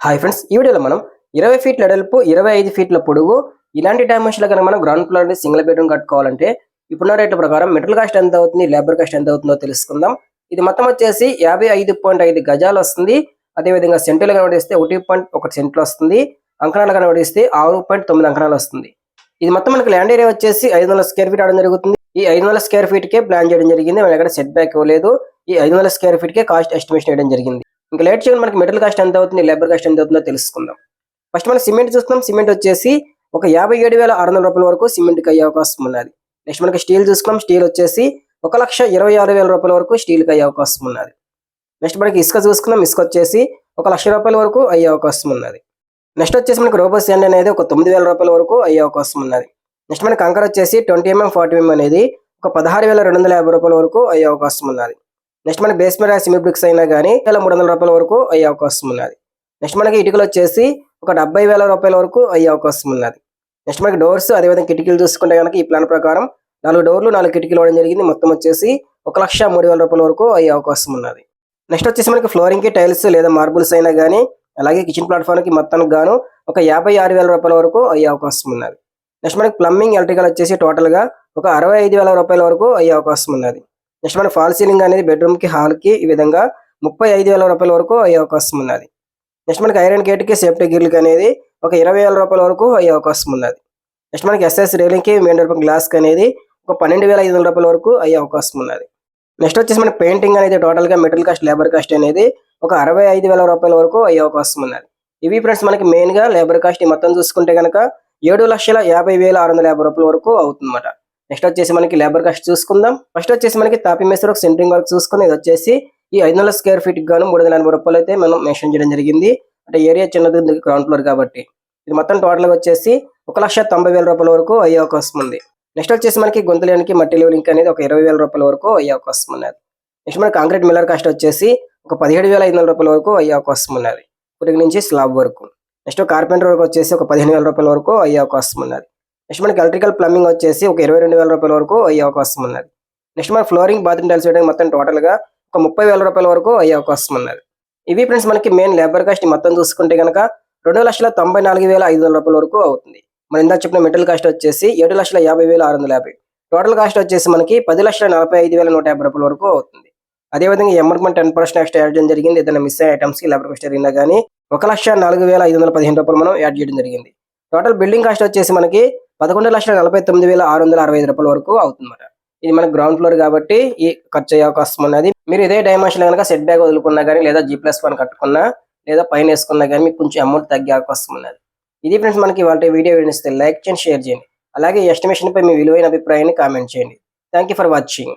Hi friends ఈ వీడియోలో మనం ఇరవై ఫీట్ల వెడల్పు ఇరవై ఐదు ఫీట్ల పొడుగు ఇలాంటి డైమెన్షన్లో కనుక మనం గ్రౌండ్ ఫ్లోర్ సింగిల్ బెడ్రూమ్ కట్టుకోవాలంటే ఇప్పుడున్న రేట్ల ప్రకారం మెటల్ కాస్ట్ ఎంత అవుతుంది లేబర్ కాస్ట్ ఎంత అవుతుందో తెలుసుకుందాం. ఇది మొత్తం వచ్చేసి యాభై ఐదు పాయింట్ ఐదు గజాలు వస్తుంది. అదేవిధంగా సెంటులు కనబడిస్తే ఒకటి పాయింట్ ఒకటి సెంట్లు వస్తుంది. అంకణాలు కనబడిస్తే ఆరు పాయింట్ తొమ్మిది అంకణాలు వస్తుంది. ఇది మొత్తం మనకి ల్యాండ్ ఏరియా వచ్చేసి ఐదు వందల స్క్వేర్ ఫీట్ ఆడడం జరుగుతుంది. ఈ ఐదు వందల స్క్వేర్ ఫీట్కే ప్లాన్ చేయడం జరిగింది. మనం ఎక్కడ సెట్ బ్యాక్ ఇవ్వలేదు. ఈ ఐదు వందల స్క్వేర్ ఫీట్కే కాస్ట్ ఎస్టిమేషన్ వేయడం జరిగింది. ఇంకా లేట్ చేయడం మనకి మెటల్ కాస్ట్ ఎంత అవుతుంది లేబర్ కాస్ట్ ఎంత అవుతుందో తెలుసుకుందాం. ఫస్ట్ మనం సిమెంట్ చూస్తున్నాం. సిమెంట్ వచ్చేసి ఒక యాభై ఏడు వేల ఆరు వందల రూపాయల వరకు సిమెంట్కి అయ్యే అవకాశం ఉన్నది. నెక్స్ట్ మనకి స్టీల్ చూసుకున్నాం. స్టీల్ వచ్చేసి ఒక లక్ష ఇరవై ఆరు వేల రూపాయల వరకు స్టీల్కి అయ్యే అవకాశం ఉన్నది. నెక్స్ట్ మనకి ఇసుక చూసుకున్నాం. ఇసుక వచ్చేసి ఒక లక్ష రూపాయల వరకు అయ్యే అవకాశం ఉన్నది. నెక్స్ట్ వచ్చేసి మనకి రోబో సెండ్ అనేది ఒక తొమ్మిది వేల రూపాయల వరకు అయ్యే అవకాశం ఉన్నది. నెక్స్ట్ మనకి కంకర వచ్చేసి ట్వంటీ ఎంఎం ఫార్టీ ఎంఎం అనేది ఒక పదహారు వేల రెండు వందల యాభై రూపాయల వరకు అయ్యే అవకాశం ఉన్నది. నెక్స్ట్ మనకి బేస్మెంట్ సిమెంట్ బ్రిక్స్ అయినా కానీ వేల మూడు వందల రూపాయల వరకు అయ్యే అవకాశం ఉన్నది. నెక్స్ట్ మనకి ఇటుకలు వచ్చేసి ఒక డెబ్బై వేల రూపాయల వరకు అయ్యే అవకాశం ఉన్నది. నెక్స్ట్ మనకి డోర్స్ అదేవిధంగా కిటికీలు చూసుకుంటే కనుక ఈ ప్లాన్ ప్రకారం నాలుగు డోర్లు నాలుగు కిటికీలు ఇవ్వడం జరిగింది. మొత్తం వచ్చేసి ఒక లక్ష మూడు వేల రూపాయల వరకు అయ్యే అవకాశం ఉన్నది. నెక్స్ట్ వచ్చేసి మనకి ఫ్లోరింగ్కి టైల్స్ లేదా మార్బుల్స్ అయినా కానీ అలాగే కిచెన్ ప్లాట్ఫామ్కి మొత్తానికి గాను ఒక యాభై ఆరు వేల రూపాయల వరకు అయ్యే అవకాశం ఉన్నది. నెక్స్ట్ మనకి ప్లంబింగ్ ఎలక్ట్రికల్ వచ్చేసి టోటల్గా ఒక అరవై ఐదు వేల రూపాయల వరకు అయ్యే అవకాశం ఉన్నది. నెక్స్ట్ మన ఫాల్ సీలింగ్ అనేది బెడ్రూమ్కి హాల్కి ఈ విధంగా ముప్పై ఐదు వేల రూపాయల వరకు అయ్యే అవకాశం ఉన్నది. నెక్స్ట్ మనకి ఐరన్ గేట్కి సేఫ్టీ గిర్లకి అనేది ఒక ఇరవై వేల రూపాయల వరకు అయ్యే అవకాశం ఉన్నది. నెక్స్ట్ మనకి ఎస్ఎస్ రేలింగ్కి మెయిన్ రూపం గ్లాస్కి అనేది ఒక పన్నెండు వేల ఐదు వందల రూపాయల వరకు అయ్యే అవకాశం ఉన్నది. నెక్స్ట్ వచ్చేసి మనకి పెయింటింగ్ అనేది టోటల్గా మెటల్ కాస్ట్ లేబర్ కాస్ట్ అనేది ఒక అరవై ఐదు వేల రూపాయల వరకు అయ్యే అవకాశం ఉన్నది. ఇవి ఫ్రెండ్స్ మనకి మెయిన్గా లేబర్ కాస్ట్ మొత్తం చూసుకుంటే కనుక ఏడు లక్షల యాభై వేల ఆరు వందల యాభై రూపాయల వరకు అవుతుందన్నమాట. నెక్స్ట్ వచ్చేసి మనకి లేబర్ కాస్ట్ చూసుకుందాం. ఫస్ట్ వచ్చేసి మనకి తాపి మేసర్ ఒక సెంటరింగ్ వర్క్ చూసుకుని ఇది వచ్చేసి ఈ ఐదు వందల స్క్వేర్ ఫీట్ గాను మూడు వందల ఎనభై రూపాయలు అయితే మనం మెన్షన్ చేయడం జరిగింది. అంటే ఏరియా చిన్నది గ్రౌండ్ ఫ్లోర్ కాబట్టి. ఇది మొత్తం టోటల్గా వచ్చేసి ఒక లక్ష తొంభై వేల రూపాయల వరకు అయ్యే అవకాశం ఉంది. నెక్స్ట్ వచ్చేసి మనకి గొంతులేనికి మట్టి లెవెలింగ్ అనేది ఒక ఇరవై వేల రూపాయల వరకు అయ్యే అవకాశం ఉన్నది. నెక్స్ట్ మనకి కాంక్రీట్ మిల్లర్ కాస్ట్ వచ్చేసి ఒక పదిహేడు వేల ఐదు వందల రూపాయల వరకు అయ్యే అవకాశం ఉన్నది. పురుగు నుంచి స్లాబ్ వరకు నెక్స్ట్ కార్పెంటర్ వర్క్ వచ్చేసి ఒక పదిహేను వేల రూపాయల వరకు అయ్యే అవకాశం ఉన్నది. నెక్స్ట్ మనకి ఎలక్ట్రికల్ ప్లంబింగ్ వచ్చేసి ఒక ఇరవై రెండు వేల రూపాయల వరకు అయ్యే అవకాశం ఉన్నది. నెక్స్ట్ మనకి ఫ్లోరింగ్ బాత్రూమ్ టైల్స్ వేయడానికి మొత్తం టోటల్గా ఒక ముప్పై వేల రూపాయల వరకు అయ్యే అవకాశం ఉన్నది. ఇవి ఫ్రెండ్స్ మనకి మెయిన్ లేబర్ కాస్ట్ మొత్తం చూసుకుంటే కనుక రెండు లక్షల తొంభై నాలుగు వేల ఐదు వందల రూపాయల వరకు అవుతుంది. మనం ఇందాక చెప్పిన మెటల్ కాస్ట్ వచ్చేసి ఏడు లక్షల యాభై వేల ఆరు వందల యాభై. టోటల్ కాస్ట్ వచ్చేసి మనకి పది లక్షల నలభై ఐదు వేల నూట యాభై రూపాయల వరకు అవుతుంది. అదేవిధంగా ఎమ్మర్మెంట్ టెన్ పర్సెంట్ ఎక్స్ట్రా యాడ్ చేయడం జరిగింది. ఏదైనా మిస్ అయ్యే ఐటమ్స్కి లేబర్ కాస్ట్ జరిగినా కానీ ఒక లక్ష నాలుగు వేల ఐదు వందల పదిహేను రూపాయలు మనం యాడ్ చేయడం జరిగింది. టోటల్ బిల్డింగ్ కాస్ట్ వచ్చేసి మనకి పదకొండు లక్షల నలభై తొమ్మిది వేల ఆరు వందల అరవై ఐదు రూపాయల వరకు అవుతుందన్నమాట ఇది మనకి గ్రౌండ్ ఫ్లోర్ కాబట్టి ఈ ఖర్చు అయ్యే అవకాశం ఉన్నది. మీరు ఇదే డైమెన్షన్ కనుక సెట్ బ్యాగ్ వదులుకున్నా కానీ లేదా జీ ప్లస్ వన్ కట్టుకున్నా లేదా పైన వేసుకున్నా కానీ మీకు కొంచెం అమౌంట్ తగ్గే అవకాశం ఉన్నది. ఇది ఫ్రెండ్స్ మనకి వాళ్ళ వీడియో వినిస్తే లైక్ చేయండి షేర్ చేయండి. అలాగే ఎస్టిమేషన్ పై మీ విలువైన అభిప్రాయాన్ని కామెంట్ చేయండి. Thank for watching